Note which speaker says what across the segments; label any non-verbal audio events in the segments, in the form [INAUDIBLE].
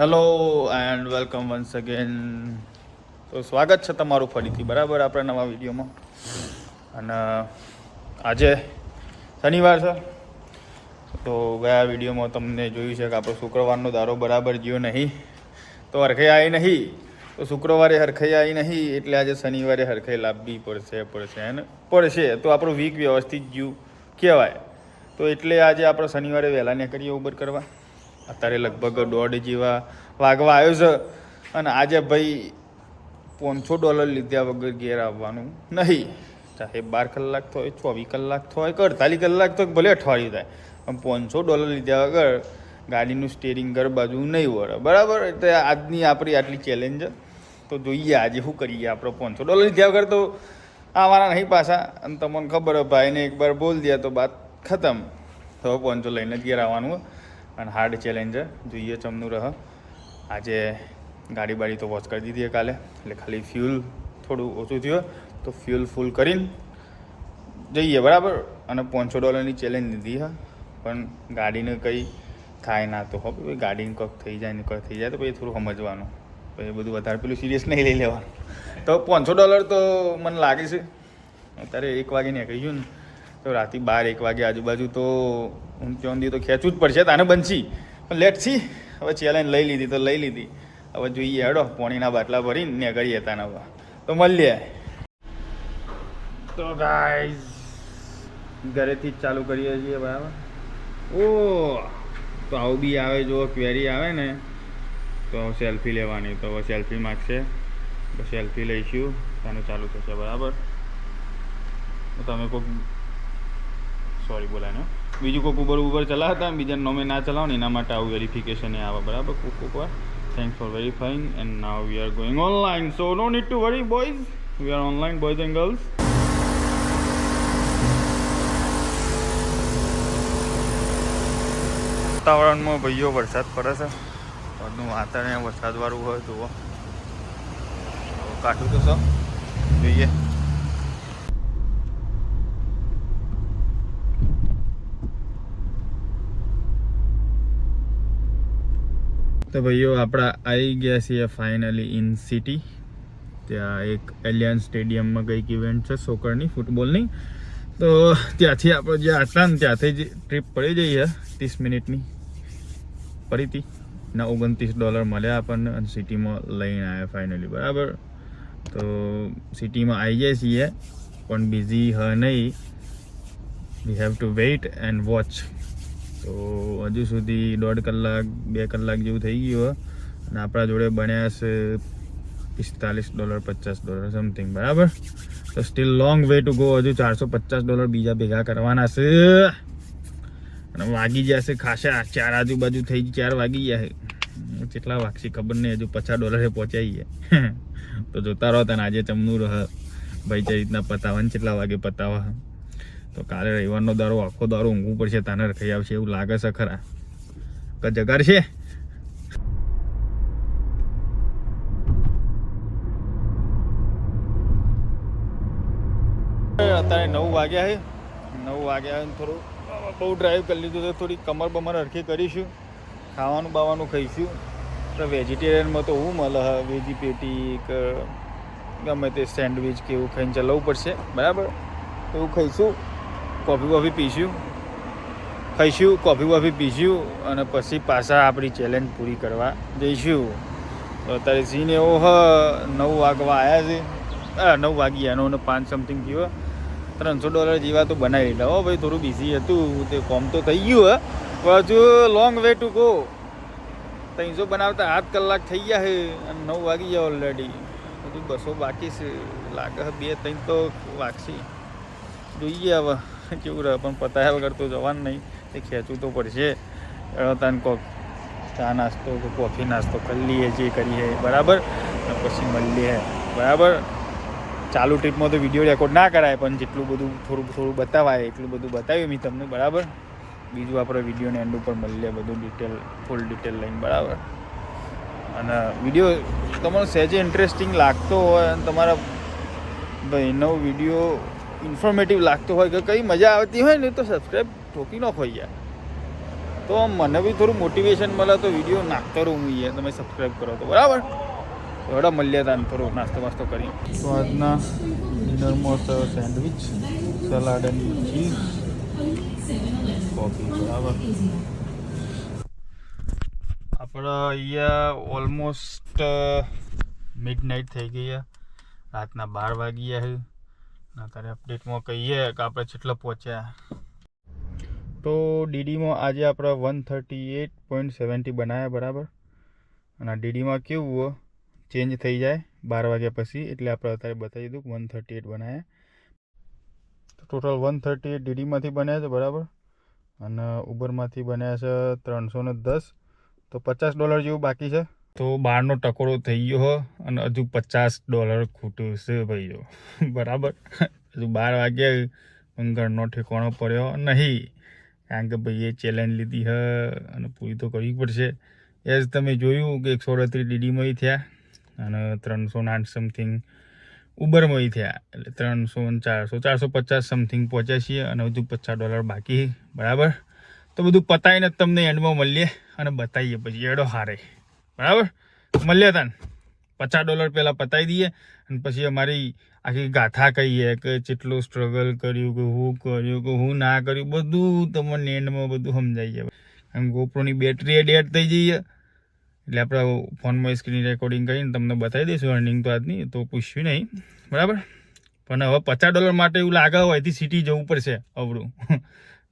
Speaker 1: Hello and welcome once again તો સ્વાગત છે તમારું ફરીથી, બરાબર આપણા નવા વિડીયોમાં? અને આજે શનિવાર છે. તો ગયા વિડીયોમાં તમને જોયું છે કે આપણો શુક્રવારનો દારો બરાબર ગયો નહીં. તો હરખાઈ આવી નહીં. તો શુક્રવારે હરખાઈ આવી નહીં, એટલે આજે શનિવારે હરખાઈ લાવવી પડશે પડશે એને પડશે. તો આપણું વીક વ્યવસ્થિત જીવ કહેવાય. તો એટલે આજે આપણે શનિવારે વહેલા નીકળીએ ઉબર કરવા. અત્યારે લગભગ દોઢ જેવા વાગવા આવ્યો છે. અને આજે ભાઈ પાંચસો ડોલર લીધા વગર ઘેર આવવાનું નહીં. ચાહે બાર કલાક થાય, ચોવીસ કલાક થાય કે અડતાલીસ કલાક તો ભલે અઠવાડિયું થાય, પણ પાંચસો ડોલર લીધા વગર ગાડીનું સ્ટેરિંગ ઘર બાજુ નહીં વળે. બરાબર? એટલે આજની આપણી આટલી ચેલેન્જ તો જોઈએ આજે શું કરીએ આપણે પાંચસો ડોલર લીધા વગર તો આવવાના નહીં પાછા. અને તમને ખબર ભાઈને એકવાર બોલ દે તો બાત ખતમ. તો પાંચસો લઈને જ ઘેર આવવાનું. અને હાર્ડ ચેલેન્જ જોઈએ ચમનું રહ. આજે ગાડી બાડી તો વોચ કરી દીધી કાલે. એટલે ખાલી ફ્યુલ થોડું ઓછું થયું તો ફ્યુલ ફૂલ કરીને જઈએ, બરાબર? અને પાંચસો ડોલરની ચેલેન્જ લીધી હા. પણ ગાડીને કંઈ થાય ના તો હો ભાઈ ગાડીને કંઈક થઈ જાય ને કંઈક થઈ જાય તો પછી થોડું સમજવાનું. પછી બધું વધારે પેલું સિરિયસ નહીં લઈ લેવાનું. તો પાંચસો ડોલર તો મને લાગે છે. અત્યારે એક વાગે નીકળી ગયું ને, તો રાતે બાર, એક વાગે આજુબાજુ તો હું ત્યાં તો ખેંચવું જ પડશે, તાને બનશી. પણ લેટ છી. હવે ચેલેન્જ લઈ લીધી તો લઈ લીધી. હવે જોઈએ હેડો, પોણીના બાટલા ભરીને નીકળીએ તાના હવે. તો મળીએ. તો ગાઈઝ ઘરેથી જ ચાલુ કરીએ છીએ, બરાબર? ઓ, તો આવું બી આવે જો ક્વેરી આવે ને, તો સેલ્ફી લેવાની. તો હવે સેલ્ફી માગશે. તો સેલ્ફી લઈશું. તાનું ચાલુ થશે, બરાબર? તમે કોઈક સોરી બોલાય બીજું કોઈક ઉબર ઉબર ચલાવતા બીજા નોમે ના ચલાવો એના માટે આવું વેરિફિકેશન એ આવે. બરાબર? કોક કોક વાર. Thanks for verifying and now we are going online so no need to worry boys we are online boys and girls વાતાવરણમાં ભાઈઓ વરસાદ પડે છે. આજનું વાતાવરણ વરસાદવાળું હોય તો કાઢું તો સર જોઈએ. તો ભાઈઓ, આપણા આવી ગયા છીએ ફાઇનલી ઇન સિટી ત્યાં એક એલિયન સ્ટેડિયમમાં કંઈક ઇવેન્ટ છે સોકરની ફૂટબોલની તો ત્યાંથી આપણે જે આટલા ને ત્યાંથી જ ટ્રીપ પડી જઈએ ત્રીસ મિનિટની ફરીથી ના ઓગણત્રીસ ડોલર મળ્યા આપણને અને સિટીમાં લઈને આવ્યા ફાઇનલી બરાબર? તો સિટીમાં આવી જઈએ છીએ, પણ બિઝી હ નહીં. We have to wait and watch તો હજુ સુધી દોઢ કલાક, બે કલાક જેવું થઈ ગયું અને આપણા જોડે બન્યા છે પિસ્તાલીસ ડોલર, પચાસ ડોલર સમથિંગ બરાબર? તો still long way to go હજુ ચારસો પચાસ ડોલર બીજા ભેગા કરવાના છે. અને વાગી જશે ખાસા. ચાર આજુબાજુ થઈ ગઈ ચાર વાગી ગયા છે. કેટલા વાગશે ખબર નહીં. હજુ પચાસ ડોલરે પહોંચાઈ ગયા. [LAUGHS] તો જોતા રહો તને આજે ચમનું રહ. ભાઈ જે રીતના પતાવવા ને કેટલા વાગે પતાવવા? તો કાલે રવિવારનો દારો, આખો દારો ઊંઘવું પડશે, તાને રખાઈ આવશે એવું લાગે છે ખરા. કે જગાર છે? અત્યારે નવ વાગ્યા છે. નવ વાગ્યા થોડું. બહુ ડ્રાઈવ કરી લીધું તો થોડી કમર બમર હરખી કરીશું. ખાવાનું બાવાનું ખાઈશું. તો વેજીટેરિયનમાં તો હું મળે વેજી પેટી કે ગમે તે સેન્ડવિચ કે એવું ખાઈને ચલાવવું પડશે. બરાબર? એવું ખાઈશું. કોફી વોફી પીશું ખાઈશું, કોફી વોફી પીશું અને પછી પાછા આપણી ચેલેન્જ પૂરી કરવા જઈશું. તો અત્યારે સીન એવો હ, નવ વાગવા આવ્યા છે. હા નવ વાગી એનો અને પાંચ સમથિંગ થયો ત્રણસો ડોલર જેવા તો બનાવી લીધા. હો ભાઈ, થોડું બિઝી હતું, તે કોમ તો થઈ ગયું, હે. પણ હજુ લોંગ વે ટુ ગો ત્રણસો બનાવતા આઠ કલાક થઈ ગયા છે અને નવ વાગી ગયા ઓલરેડી હજુ બસો બાકી છે. લાગે બે, ત્રણ તો વાગશે. જોઈએ હવે. [LAUGHS] કેવું રહે? પણ પતાયા વગર તો જવાનું નહીં. એ ખેંચવું તો પડશે. તને કોક ચા નાસ્તો કે કોફી નાસ્તો કરી લઈએ, જે કરીએ. બરાબર? પછી મળીએ. બરાબર? ચાલુ ટ્રીપમાં તો વીડિયો રેકોર્ડ ના કરાય, પણ જેટલું બધું થોડું થોડું બતાવાય, એટલું બધું બતાવ્યું મેં તમને. બરાબર? બીજું આપણે વિડીયોને એન્ડ ઉપર મળીએ, બધું ડિટેલ ફૂલ ડિટેલ લઈને. બરાબર? અને વીડિયો તમારો સહેજે ઇન્ટરેસ્ટિંગ લાગતો હોય અને તમારા ભાઈનો વીડિયો ઇન્ફોર્મેટિવ લાગતો હોય કે કંઈ મજા આવતી હોય ને તો સબસ્ક્રાઈબ ઠોકી નાખો યાર તો મને બી થોડું મોટિવેશન મળે તો વીડિયો નાખતો રહું હું યાર તમે સબસ્ક્રાઈબ કરો તો બરાબર. એવડા મળ્યા થોડો નાસ્તો વાસ્તો કરી તો આજના ડિનરમાં છે સેન્ડવિચ સલાડ અને ચીઝ કોફી બરાબર. આપણે અહીંયા ઓલમોસ્ટ મિડ નાઇટ થઈ ગઈ રાતના બાર વાગ્યા ગયા છે. અત્યારે અપડેટમાં કહીએ કે આપણે કેટલા પહોંચ્યા. તો ડીડીમાં આજે આપણે one thirty eight point seventy બનાવ્યા બરાબર? અને ડીડીમાં કેવું ચેન્જ થઈ જાય બાર વાગ્યા પછી, એટલે આપણે અત્યારે બતાવી દીધું વન થર્ટી એટ બનાવ્યા ટોટલ વન થર્ટી એટ ડીડીમાંથી બન્યા છે, બરાબર? અને ઉબરમાંથી બન્યા છે ત્રણસો ને દસ. તો પચાસ ડોલર જેવું બાકી છે. તો બહારનો ટકોરો થઈ ગયો હો અને હજુ પચાસ ડોલર ખૂટ્યું છે ભાઈઓ [LAUGHS] બરાબર? હજુ બાર વાગ્યા પણ ઘરનો ઠેકાણો પડ્યો નહીં. કારણ કે ભાઈએ ચેલેન્જ લીધી હ અને પૂરી તો કરવી પડશે. એઝ તમે જોયું કે એકસો અડત્રીસ ડીડીમાં થયા અને ત્રણસો આઠ સમથિંગ ઉબરમાં થયા. એટલે ત્રણસો ચારસો ચારસો પચાસ સમથિંગ પહોંચ્યા છીએ અને હજુ પચાસ ડોલર બાકી. બરાબર? તો બધું પતાવીને તમને એન્ડમાં મળીએ અને બતાવીએ પછી. એડો હારે. બરાબર? મળ્યા પચાસ ડોલર પહેલાં પતાવી દઈએ અને પછી અમારી આખી ગાથા કહીએ કે કેટલું સ્ટ્રગલ કર્યું કે હું કર્યું કે હું ના કર્યું, બધું તમને એન્ડમાં બધું સમજાઈ જાય. આમ ગોપ્રોની બેટરી ડેડ થઈ જઈએ. એટલે આપણે ફોનમાં સ્ક્રીન રેકોર્ડિંગ કરીને તમને બતાવી દઈશું અર્નિંગ તો આજની, તો પૂછ્યું નહીં. બરાબર? પણ હવે પચાસ ડોલર માટે એવું લાગે હોય, અહીંથી સિટી જવું પડશે અવરું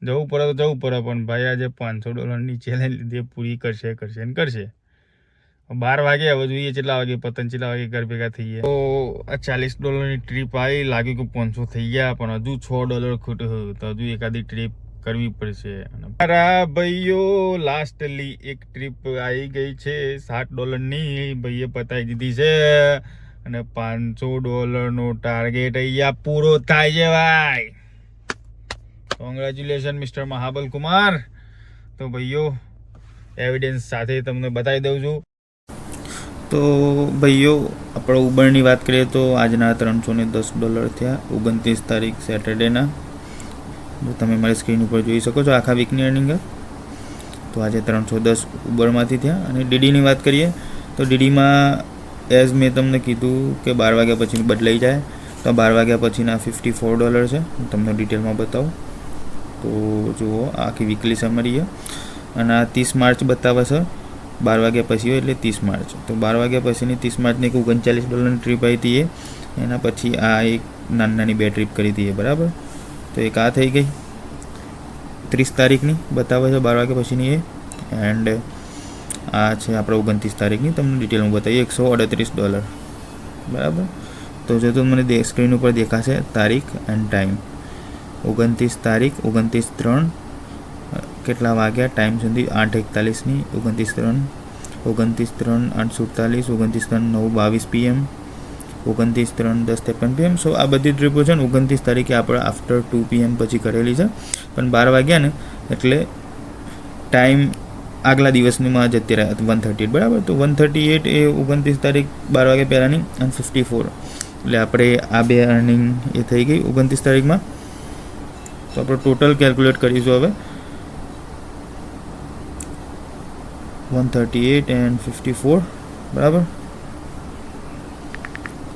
Speaker 1: જવું પડે તો જવું પડે, પણ ભાઈ આજે પાંચસો ડોલરની ચેલેન્જ લીધે પૂરી કરશે કરશે ને કરશે. બાર વાગે હવે જોઈએ કેટલા વાગે પતંગ કેટલા વાગે ઘર ભેગા થઈએ તો આ ચાલીસ ડોલરની ટ્રીપ આવી, લાગ્યું કે પાંચસો થઈ ગયા, પણ હજુ છ ડોલર ખૂટ્યું તો હજુ એકાદી ટ્રીપ કરવી પડશે. મારા ભાઈઓ લાસ્ટલી એક ટ્રીપ આવી ગઈ છે. સાત ડોલરની ભાઈએ પતાવી દીધી છે. અને પાંચસો ડોલરનો ટાર્ગેટ અહીંયા પૂરો થાય છે ભાઈ. કોંગ્રેચ્યુલેશન મિસ્ટર મહાબલ કુમાર તો ભાઈઓ એવિડન્સ સાથે તમને બતાવી દઉં છું. તો ભાઈઓ, આપણે ઉબરની વાત કરીએ તો આજના ત્રણસો ને દસ ડોલર થયા, ઓગણત્રીસ તારીખ સેટરડેના. તમે મારી સ્ક્રીન ઉપર જોઈ શકો છો આખા વીકની અર્નિંગ તો આજે ત્રણસો દસ ઉબરમાંથી થયા. અને ડીડીની વાત કરીએ, તો ડીડીમાં એઝ મેં તમને કીધું કે બાર વાગ્યા પછી બદલાઈ જાય. તો બાર વાગ્યા પછીના ફિફ્ટી ફોર ડોલર છે. હું તમને ડિટેલમાં બતાવું. તો જુઓ, આખી વીકલી સમરી છે અને આ ત્રીસ માર્ચ બતાવે છે. બાર વાગ્યા પછી હોય એટલે ત્રીસ માર્ચ. તો બાર વાગ્યા પછીની ત્રીસ માર્ચની એક ઓગણચાલીસ ડોલરની ટ્રીપ આવી હતી એના પછી આ એક નાની નાની બે ટ્રીપ કરી હતી બરાબર? તો એક આ થઈ ગઈ. ત્રીસ તારીખની બતાવે છે બાર વાગ્યા પછીની એ. એન્ડ આ છે આપણે ઓગણત્રીસ તારીખની. તમને ડિટેલમાં બતાવીએ, એકસો અડત્રીસ ડોલર. બરાબર? તો જો તો મને સ્ક્રીન ઉપર દેખાશે તારીખ એન્ડ ટાઈમ ઓગણત્રીસ તારીખ, ઓગણત્રીસ ત્રણ કેટલા વાગ્યા? ટાઈમ સુધી આઠ એકતાલીસની ઓગણત્રીસ ત્રણ ઓગણત્રીસ ત્રણ આઠ સુડતાલીસ ઓગણત્રીસ ત્રણ નવ બાવીસ પીએમ ઓગણત્રીસ ત્રણ દસ ત્રેપન પીએમ સો આ બધી ટ્રીપો છે ને ઓગણત્રીસ તારીખે આપણે આફ્ટર ટુ પીએમ પછી કરેલી છે. પણ બાર વાગ્યા ને એટલે ટાઈમ આગલા દિવસનીમાં જતી રહ્યા વન થર્ટી એટ બરાબર? તો વન થર્ટી એટ એ ઓગણત્રીસ તારીખ બાર વાગ્યા પહેલાંની અને ફિફ્ટી ફોર એટલે આપણે આ બે અર્નિંગ એ થઈ ગઈ ઓગણત્રીસ તારીખમાં. તો આપણે ટોટલ કેલ્ક્યુલેટ કરીશું હવે. One thirty eight and fifty four બરાબર?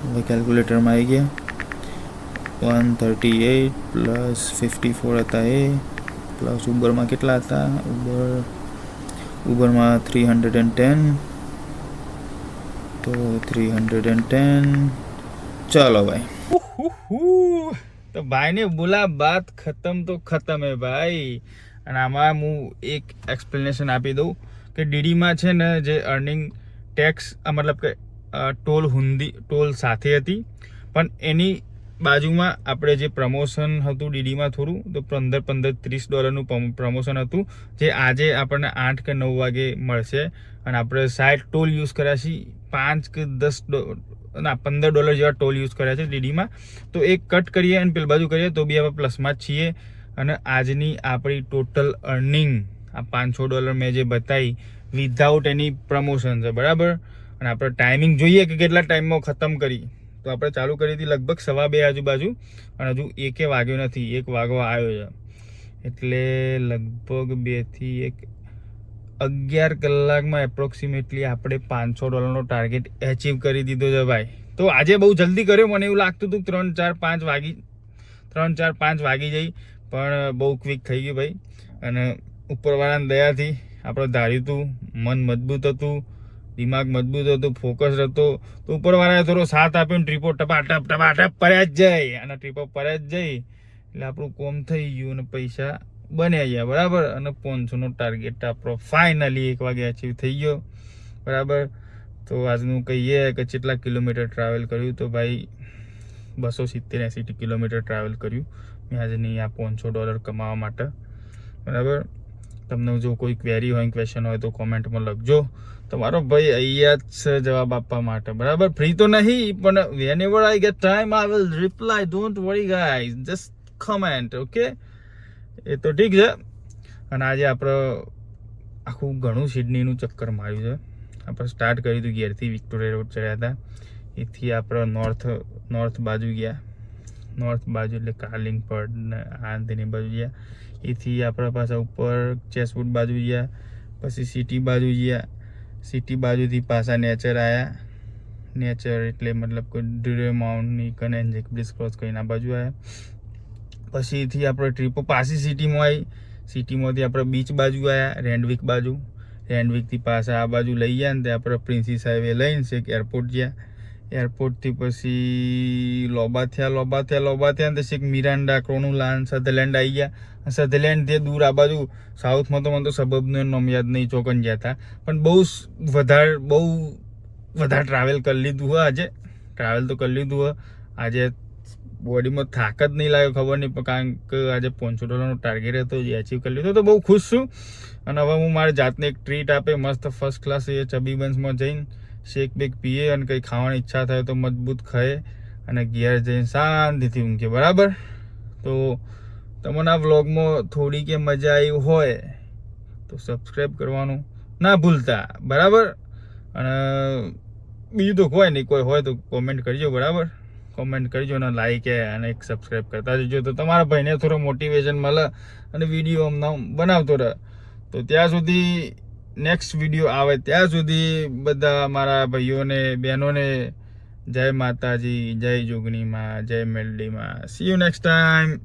Speaker 1: હવે કેલ્ક્યુલેટરમાં આવી ગયા. One thirty eight plus fifty four હતા એ પ્લસ ઉબરમાં કેટલા હતા? ઉબર, ઉબરમાં થ્રી હંડ્રેડ એન્ડ ટેન તો થ્રી હંડ્રેડ એન્ડ ટેન ચાલો ભાઈ. તો ભાઈને બોલા, બાત ખતમ તો ખતમ હે ભાઈ. અને આમાં હું એક એક્સપ્લેનેશન આપી દઉં. કે ડીડીમાં છે ને જે અર્નિંગ ટેક્સ મતલબ કે ટોલ હુંદી, ટોલ સાથે હતી. પણ એની બાજુમાં આપણે જે પ્રમોશન હતું ડીડીમાં થોડું, તો પંદર પંદર, ત્રીસ ડોલરનું પ્રમોશન હતું, જે આજે આપણને આઠ કે નવ વાગે મળશે. અને આપણે સાઠ ટોલ યુઝ કર્યા છીએ, પાંચ કે દસ ના, પંદર ડોલર જેવા ટોલ યુઝ કર્યા છે ડીડીમાં. તો એક કટ કરીએ અને પેલી બાજુ કરીએ તો બી આપણે પ્લસમાં જ છીએ. અને આજની આપણી ટોટલ અર્નિંગ આ પાંચસો ડોલર મેં જે બતાવી વિધાઉટ એની પ્રમોશન છે, બરાબર? અને આપણે ટાઈમિંગ જોઈએ કે કેટલા ટાઈમમાં ખતમ કરી. તો આપણે ચાલુ કરી હતી લગભગ સવા બે આજુબાજુ અને હજુ એકે વાગ્યો નથી, એક વાગવા આવ્યો છે. એટલે લગભગ બેથી એક, અગિયાર કલાકમાં એપ્રોક્સિમેટલી આપણે પાંચસો ડોલરનો ટાર્ગેટ એચીવ કરી દીધો છે ભાઈ. તો આજે બહુ જલ્દી કર્યો, મને એવું લાગતું હતું ત્રણ, ચાર, પાંચ વાગી, ત્રણ, ચાર, પાંચ વાગી જઈ, પણ બહુ ક્વિક થઈ ગયું ભાઈ. અને ઉપરવાળાની દયાથી આપણે ધાર્યું હતું મન મજબૂત હતું, દિમાગ મજબૂત હતું ફોકસ હતો, તો ઉપરવાળાએ થોડો સાથ આપ્યો ટ્રીપો ટપાટપ ટપાટપ પર્યા જ જાય અને ટ્રીપો પર્યા જ જાય એટલે આપણું કોમ થઈ ગયું અને પૈસા બન્યા ગયા, બરાબર? અને પાંચસોનો ટાર્ગેટ આપણો ફાઇનલી એક વાગે અચીવ થઈ ગયો, બરાબર? તો આજનું કહીએ કે કેટલા કિલોમીટર ટ્રાવેલ કર્યું? તો ભાઈ, બસો સિત્તેર એંસી કિલોમીટર ટ્રાવેલ કર્યું. મેં આજની આ પાંચસો ડોલર કમાવા માટે, બરાબર? તમને જો કોઈ ક્વેરી હોય ક્વેશ્ચન હોય તો કોમેન્ટમાં લખજો. તમારો ભાઈ અહીંયા જ છે જવાબ આપવા માટે. બરાબર? ફ્રી તો નહીં, પણ whenever I get time I will reply don't worry guys just comment okay એ તો ઠીક છે. અને આજે આપણે આખું ઘણું સિડનીનું ચક્કર માર્યું છે. આપણે સ્ટાર્ટ કર્યું હતું ઘેરથી વિક્ટોરિયા રોડ ચડ્યા હતા. એથી આપણે નોર્થ નોર્થ બાજુ ગયા. નોર્થ બાજુ એટલે કાર્લિંગપડ ને આંધની બાજુ ગયા. એથી આપણા પાસે ઉપર ચેસવુડ બાજુ ગયા, પછી સિટી બાજુ ગયા. સિટી બાજુથી પાછા નેચર આવ્યા નેચર એટલે મતલબ કોઈ ડ્યુરે માઉન્ટની કનેન્જેક બ્રિજ ક્રોસ કરીને આ બાજુ આવ્યા પછીથી આપણે ટ્રીપો પાછી સિટીમાં આવી સિટીમાંથી આપણે બીચ બાજુ આવ્યા રેન્ડવિક બાજુ. રેન્ડવિકથી પાછા આ બાજુ લઈ ગયા ને તે આપણે પ્રિન્સિસ હાઈવે લઈને છેક એરપોર્ટ ગયા. એરપોર્ટથી પછી લોબા થયા લોબા થયા લોબા થયા ને પછી એક મિરાન્ડા ક્રોનુલાન, સધરલેન્ડ આવી ગયા. સધરલેન્ડ તે દૂર આ બાજુ સાઉથમાં તો મને તો સબબનું નામ યાદ નહીં ચોકન ગયા હતા. પણ બહુ વધારે બહુ વધારે ટ્રાવેલ કરી લીધું હોય આજે. ટ્રાવેલ તો કરી લીધું હોય. આજે બોડીમાં થાક જ નહીં લાગ્યો, ખબર નહીં, પણ કારણ કે આજે પાંચસો ડોલરનો ટાર્ગેટ હતો, જે અચીવ કરી લીધો. તો બહુ ખુશ છું. અને હવે હું મારી જાતને એક ટ્રીટ આપે, મસ્ત ફર્સ્ટ ક્લાસ એ ચબી બંસમાં જઈને શેક બેક પીએ અને કંઈ ખાવાની ઈચ્છા થાય તો મજબૂત ખાય અને ઘેર જઈને શાંતિથી ઊંઘે, બરાબર? તો તમને આ વ્લોગમાં થોડી કે મજા આવી હોય તો સબસ્ક્રાઈબ કરવાનું ના ભૂલતા, બરાબર? અને બીજું તો કોઈ નહીં, કોઈ હોય તો કોમેન્ટ કરજો, બરાબર? કોમેન્ટ કરજો અને લાઈક અને એક સબસ્ક્રાઈબ કરતા જજો. તો તમારા ભાઈને થોડો મોટિવેશન મળે અને વીડિયો હમણાં બનાવતો રહે. તો ત્યાં સુધી નેક્સ્ટ વીડિયો આવે ત્યાં સુધી બધા મારા ભાઈઓને, બહેનોને જય માતાજી, જય જોગણીમાં, જય મેલડીમાં. See you next time